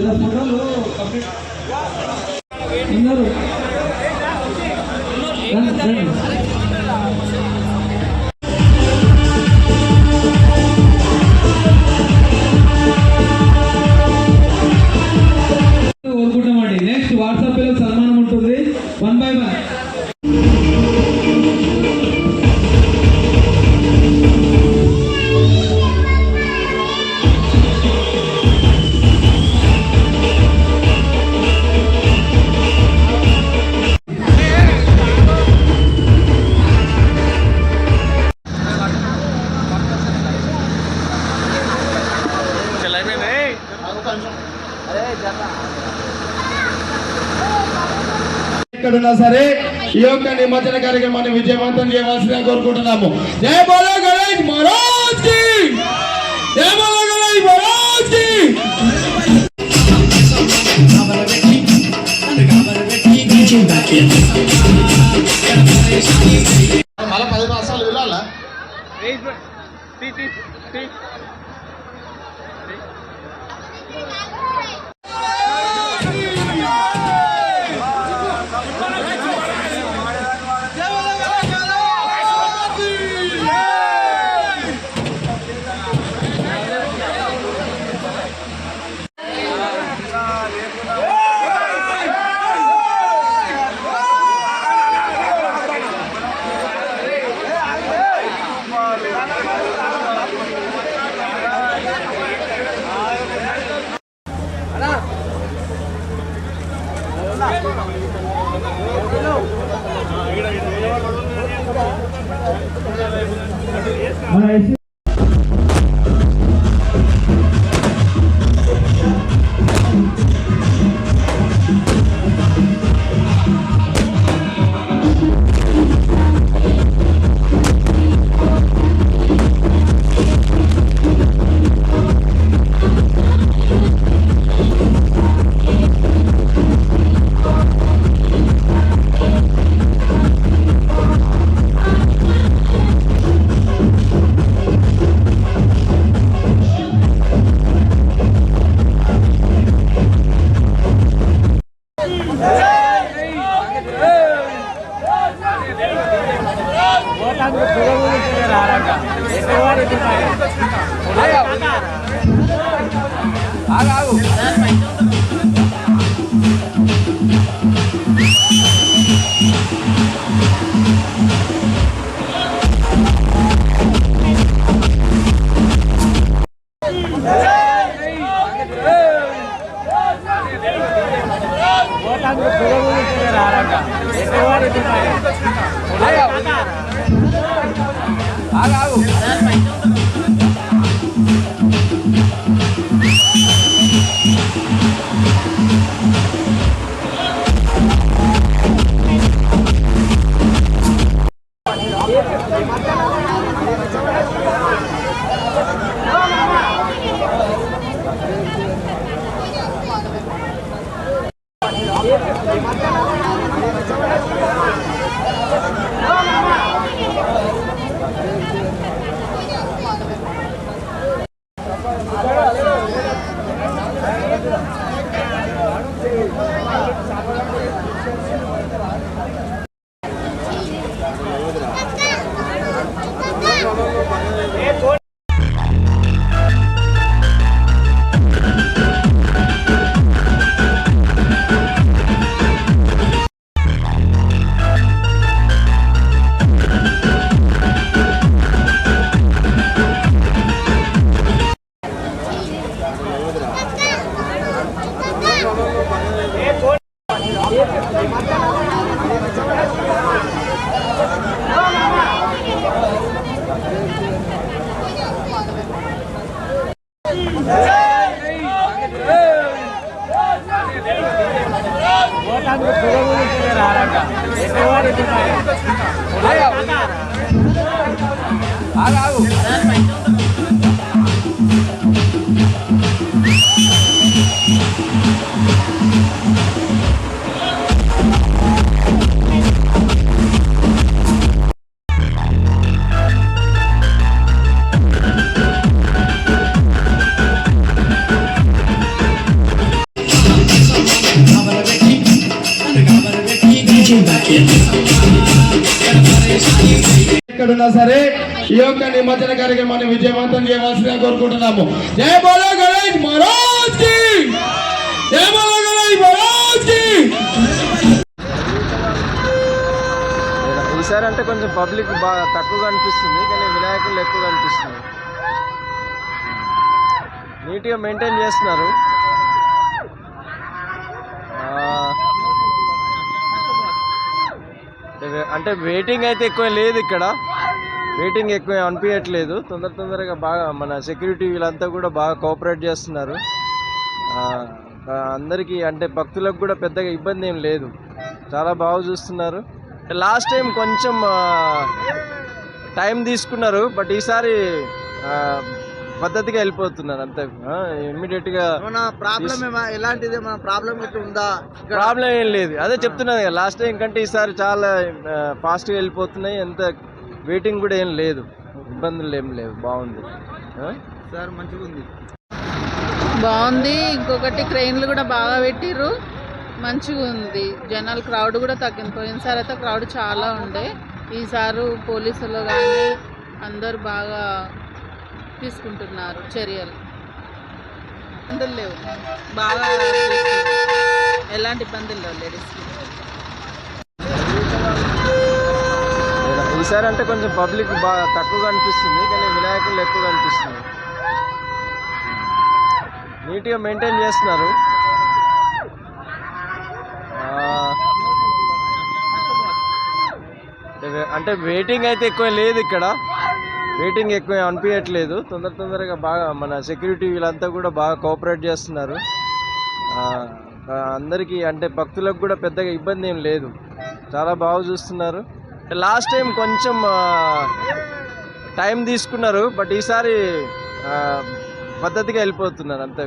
de las ఎక్కడున్నా సరే ఈ యొక్క నిమజ్జన కార్యక్రమాన్ని విజయవంతం చేయవలసిందిగా కోరుకుంటున్నాము. జై బోలో గణేష్ మహారాజ్కి! జై బోలో గణేష్ మహారాజ్కి! మళ్ళీ పది మాసాలు వెళ్ళాలా Thank you. Thank. ఎక్కడున్నా సరే ఈ యొక్క నిమజ్జన కార్యక్రమాన్ని విజయవంతం చేయవలసిందిగా కోరుకుంటున్నాము. జయ బోలో గణేష్ మహారాజ్కి! జయ బోలో గణేష్ మహారాజ్కి! ఈసారి అంటే కొంచెం పబ్లిక్ బాగా తక్కువగా అనిపిస్తుంది కానీ వినాయకులు ఎక్కువగా అనిపిస్తుంది. నీట్గా మెయింటైన్ చేస్తున్నారు. అంటే వెయిటింగ్ అయితే ఎక్కువ లేదు ఇక్కడ. వెయిటింగ్ ఎక్కువ అనిపించట్లేదు తొందర తొందరగా బాగా మన సెక్యూరిటీ వీళ్ళంతా కూడా బాగా కోఆపరేట్ చేస్తున్నారు. అందరికీ అంటే భక్తులకు కూడా పెద్దగా ఇబ్బంది ఏం లేదు. చాలా బాగా చూస్తున్నారు. లాస్ట్ టైం కొంచెం టైం తీసుకున్నారు. బట్ ఈసారి పద్ధతిగా వెళ్ళిపోతున్నారు అంతే. ఇమ్మీడియట్గా ప్రాబ్లం ఎలాంటిది మన ప్రాబ్లం ఉందా? ప్రాబ్లం ఏం లేదు. అదే చెప్తున్నాను లాస్ట్ టైం కంటే ఈసారి చాలా ఫాస్ట్గా వెళ్ళిపోతున్నాయి. ఎంత వెయిటింగ్ కూడా ఏం లేదు. ఇబ్బందులు ఏం లేవు. బాగుంది? సార్ మంచిగా ఉంది. బాగుంది. ఇంకొకటి క్రెయిన్లు కూడా బాగా పెట్టిర్రు. మంచిగా ఉంది. జనాలు క్రౌడ్ కూడా తగ్గింది. పోయినసారి అయితే క్రౌడ్ చాలా ఉండే. ఈసారి పోలీసులు కానీ అందరు బాగా తీసుకుంటున్నారు చర్యలు. ఇబ్బందులు లేవు. బాగా. ఎలాంటి ఇబ్బందులు లేవు లేడీస్కి. ఈసారి అంటే కొంచెం పబ్లిక్ బాగా తక్కువగా అనిపిస్తుంది కానీ వినాయకులు ఎక్కువగా అనిపిస్తుంది. నీట్గా మెయింటైన్ చేస్తున్నారు. అంటే- వెయిటింగ్ అయితే ఎక్కువ లేదు ఇక్కడ. వెయిటింగ్ ఎక్కువ అనిపించట్లేదు తొందర తొందరగా బాగా మన సెక్యూరిటీ వీళ్ళంతా కూడా బాగా కోఆపరేట్ చేస్తున్నారు. అందరికీ అంటే భక్తులకు కూడా పెద్దగా ఇబ్బంది ఏం లేదు. చాలా బాగా చూస్తున్నారు. లాస్ట్ టైం కొంచెం టైం తీసుకున్నారు బట్ ఈసారి పద్ధతిగా వెళ్ళిపోతున్నారు అంతే.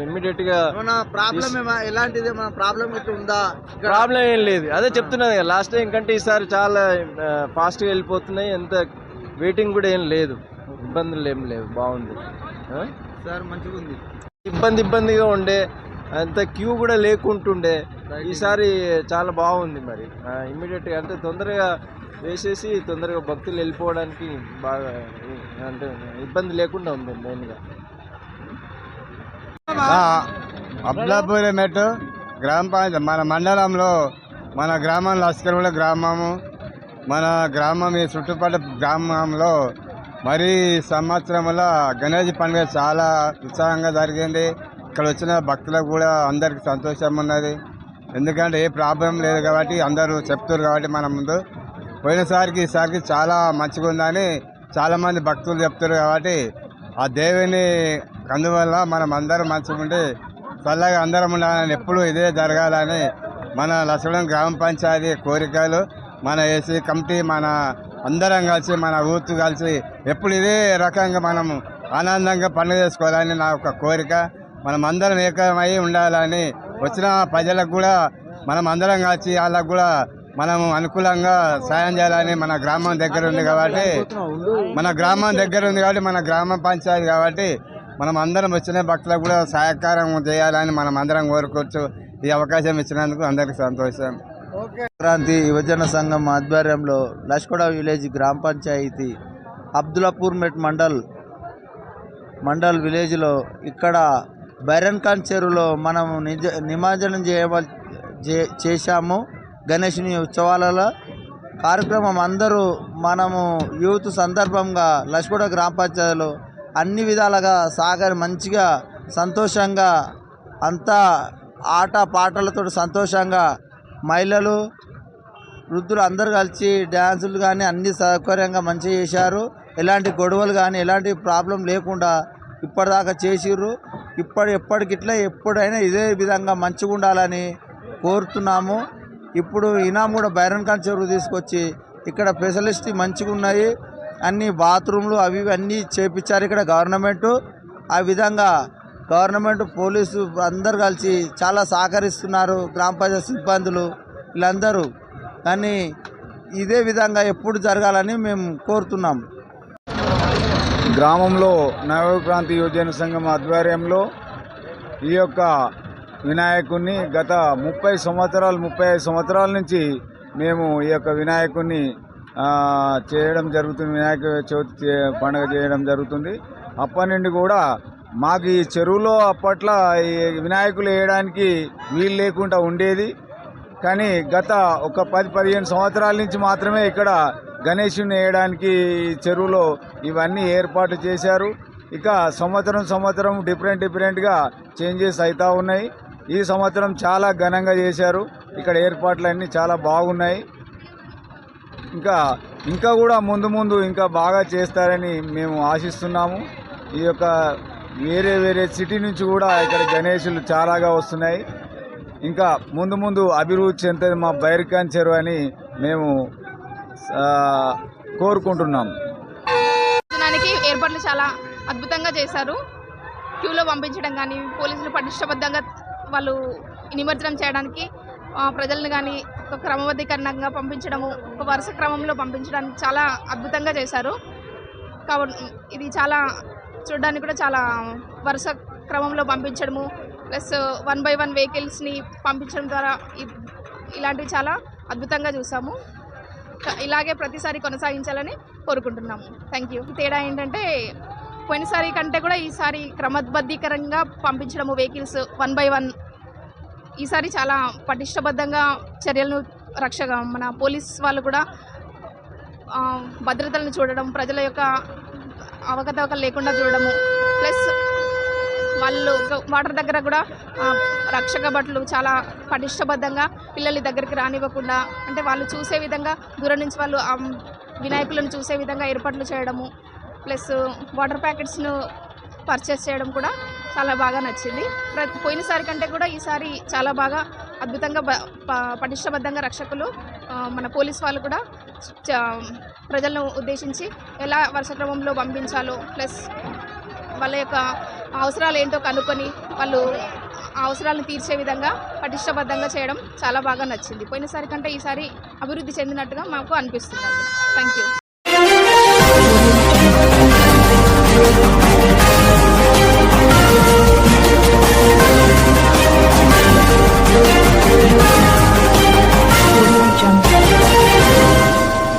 ఇమ్మీడియట్గా మన ప్రాబ్లం ఎలాంటిది మన ప్రాబ్లం ఇట్లా ఉందా? ప్రాబ్లం ఏం లేదు. అదే చెప్తున్నాను కదా లాస్ట్ టైం కంటే ఈసారి చాలా ఫాస్ట్గా వెళ్ళిపోతున్నాయి ఎంత వెయిటింగ్ కూడా ఏం లేదు. ఇబ్బందులు ఏం లేవు బాగుంది? సార్ మంచిగా ఉంది ఇబ్బంది ఇబ్బందిగా ఉండే అంత క్యూ కూడా లేకుంటుండే. ఈసారి చాలా బాగుంది మరి. ఇమ్మీడియట్గా అంటే తొందరగా వేసేసి తొందరగా భక్తులు వెళ్ళిపోవడానికి బాగా అంటే ఇబ్బంది లేకుండా ఉంది మెయిన్గా అబ్లాపూర్ మెట్టు గ్రామ పంచాయతీ మన మండలంలో మన గ్రామం లస్కర్మల గ్రామము. మన గ్రామం ఈ చుట్టుపక్కల గ్రామంలో మరి సంవత్సరంలో గణేష్ పండుగ చాలా ఉత్సాహంగా జరిగింది. ఇక్కడ వచ్చిన భక్తులకు కూడా అందరికి సంతోషం ఉన్నది. ఎందుకంటే ఏ ప్రాబ్లం లేదు కాబట్టి అందరూ చెప్తారు కాబట్టి మన ముందు. పోయినసారికి ఈసారికి చాలా మంచిగా ఉందని చాలామంది భక్తులు చెప్తారు కాబట్టి ఆ దేవుని అందువల్ల మనం అందరం మంచిగా ఉండి చల్లగా అందరం ఉండాలని ఎప్పుడు ఇదే జరగాలని మన లసడం గ్రామ పంచాయతీ కోరికలు మన ఏసీ కమిటీ మన అందరం కలిసి మన ఊతు కలిసి ఎప్పుడు ఇదే రకంగా మనం ఆనందంగా పండుగ చేసుకోవాలని నా ఒక కోరిక. మనం అందరం ఏకమై ఉండాలని వచ్చిన ప్రజలకు కూడా మనం అందరం కలిసి వాళ్ళకు కూడా మనం అనుకూలంగా సాయం చేయాలని మన గ్రామం దగ్గర ఉంది కాబట్టి మన గ్రామం దగ్గర ఉంది కాబట్టి మన గ్రామ పంచాయతీ కాబట్టి మనం అందరం వచ్చిన భక్తులకు కూడా సహకారం చేయాలని మనం అందరం కోరుకోవచ్చు. ఈ అవకాశం ఇచ్చినందుకు అందరికీ సంతోషం. క్రాంతి యువజన సంఘం ఆధ్వర్యంలో లష్కోడ విలేజ్ గ్రామ పంచాయతీ అబ్దులాపూర్ మెట్ మండల్ మండల్ విలేజ్లో ఇక్కడ బైరన్ ఖాన్ చెరువులో మనం నిజ నిమజ్జనం చేయవల్ చే- చేశాము గణేషుని ఉత్సవాలలో. కార్యక్రమం అందరూ మనము యూత్ సందర్భంగా లష్కోడ గ్రామ పంచాయతీలో అన్ని విధాలుగా సాగర్ మంచిగా సంతోషంగా అంతా ఆట పాటలతో సంతోషంగా మహిళలు వృద్ధులు అందరూ కలిసి డ్యాన్సులు కానీ అన్ని సౌకర్యంగా మంచిగా చేశారు. ఎలాంటి గొడవలు కానీ ఎలాంటి ప్రాబ్లం లేకుండా ఇప్పటిదాకా చేసిర్రు. ఇప్పటి ఎప్పటికిట్లా ఎప్పుడైనా ఇదే విధంగా మంచిగా ఉండాలని కోరుతున్నాము. ఇప్పుడు ఇనాం కూడా బైరన్ ఖాన్ చెరువు తీసుకొచ్చి ఇక్కడ ఫెసిలిటీ మంచిగా ఉన్నాయి. అన్ని బాత్రూమ్లు అవి అన్నీ చేపించారు ఇక్కడ గవర్నమెంటు. ఆ విధంగా గవర్నమెంట్ పోలీసు అందరు కలిసి చాలా సహకరిస్తున్నారు గ్రామ పంచాయతీ సిబ్బందులు వీళ్ళందరూ. కానీ ఇదే విధంగా ఎప్పుడు జరగాలని మేము కోరుతున్నాం. గ్రామంలో నవక్రాంతి యువజన సంఘం ఆధ్వర్యంలో ఈ యొక్క వినాయకుడిని గత ముప్పై సంవత్సరాలు ముప్పై ఐదు సంవత్సరాల నుంచి మేము ఈ యొక్క వినాయకుడిని చేయడం జరుగుతుంది. వినాయక చవితి పండుగ చేయడం జరుగుతుంది. అప్పటి నుండి కూడా మాకు ఈ చెరువులో అప్పట్లో ఈ వినాయకులు వేయడానికి వీలు లేకుండా ఉండేది. కానీ గత ఒక పది పదిహేను సంవత్సరాల నుంచి మాత్రమే ఇక్కడ గణేషుని వేయడానికి చెరువులో ఇవన్నీ ఏర్పాటు చేశారు. ఇక సంవత్సరం సంవత్సరం డిఫరెంట్ డిఫరెంట్గా చేంజెస్ అవుతూ ఉన్నాయి. ఈ సంవత్సరం చాలా ఘనంగా చేశారు. ఇక్కడ ఏర్పాట్లన్నీ చాలా బాగున్నాయి. ఇంకా ఇంకా కూడా ముందు ముందు ఇంకా బాగా చేస్తారని మేము ఆశిస్తున్నాము. ఈ యొక్క వేరే వేరే సిటీ నుంచి కూడా ఇక్కడ గణేషులు చాలాగా వస్తున్నాయి. ఇంకా ముందు ముందు అభివృద్ధి చెందుతుంది మా బైర్ఖాన్ చెరువు అని మేము కోరుకుంటున్నాం. ఏర్పాట్లు చాలా అద్భుతంగా చేశారు. క్యూలో పంపించడం కానీ పోలీసులు పటిష్టబద్ధంగా వాళ్ళు నిమజ్జనం చేయడానికి ప్రజలను కానీ ఒక క్రమబద్ధీకరణంగా పంపించడము ఒక వరుస క్రమంలో పంపించడానికి చాలా అద్భుతంగా చేశారు. కాబట్టి ఇది చాలా చూడడానికి కూడా చాలా వరుస క్రమంలో పంపించడము ప్లస్ వన్ బై వన్ వెహికల్స్ని పంపించడం ద్వారా ఇలాంటివి చాలా అద్భుతంగా చూసాము. ఇలాగే ప్రతిసారి కొనసాగించాలని కోరుకుంటున్నాము. థ్యాంక్ యూ తేడా ఏంటంటే పోయినసారి కంటే కూడా ఈసారి క్రమబద్ధీకరంగా పంపించడము వెహికల్స్ వన్ బై వన్ ఈసారి చాలా పటిష్టబద్ధంగా చర్యలను రక్షగా మన పోలీస్ వాళ్ళు కూడా భద్రతలను చూడడం ప్రజల యొక్క అవకతవకలు లేకుండా చూడడము ప్లస్ వాళ్ళు వాటర్ దగ్గర కూడా రక్షక భటులు చాలా పటిష్టబద్ధంగా పిల్లల దగ్గరికి రానివ్వకుండా అంటే వాళ్ళు చూసే విధంగా దూరం నుంచి వాళ్ళు వినాయకులను చూసే విధంగా ఏర్పాట్లు చేయడము ప్లస్ వాటర్ ప్యాకెట్స్ను పర్చేస్ చేయడం కూడా చాలా బాగా నచ్చింది. ప్రతి పోయినసారి కంటే కూడా ఈసారి చాలా బాగా అద్భుతంగా పటిష్టబద్ధంగా రక్షకులు మన పోలీస్ వాళ్ళు కూడా చ- ప్రజలను ఉద్దేశించి ఎలా వరుస క్రమంలో పంపించాలో ప్లస్ వాళ్ళ యొక్క అవసరాలు ఏంటో కనుక్కొని వాళ్ళు అవసరాలను తీర్చే విధంగా పటిష్టబద్ధంగా చేయడం చాలా బాగా నచ్చింది. పోయినసారి కంటే ఈసారి అభివృద్ధి చెందినట్టుగా మాకు అనిపిస్తుంది థ్యాంక్ యూ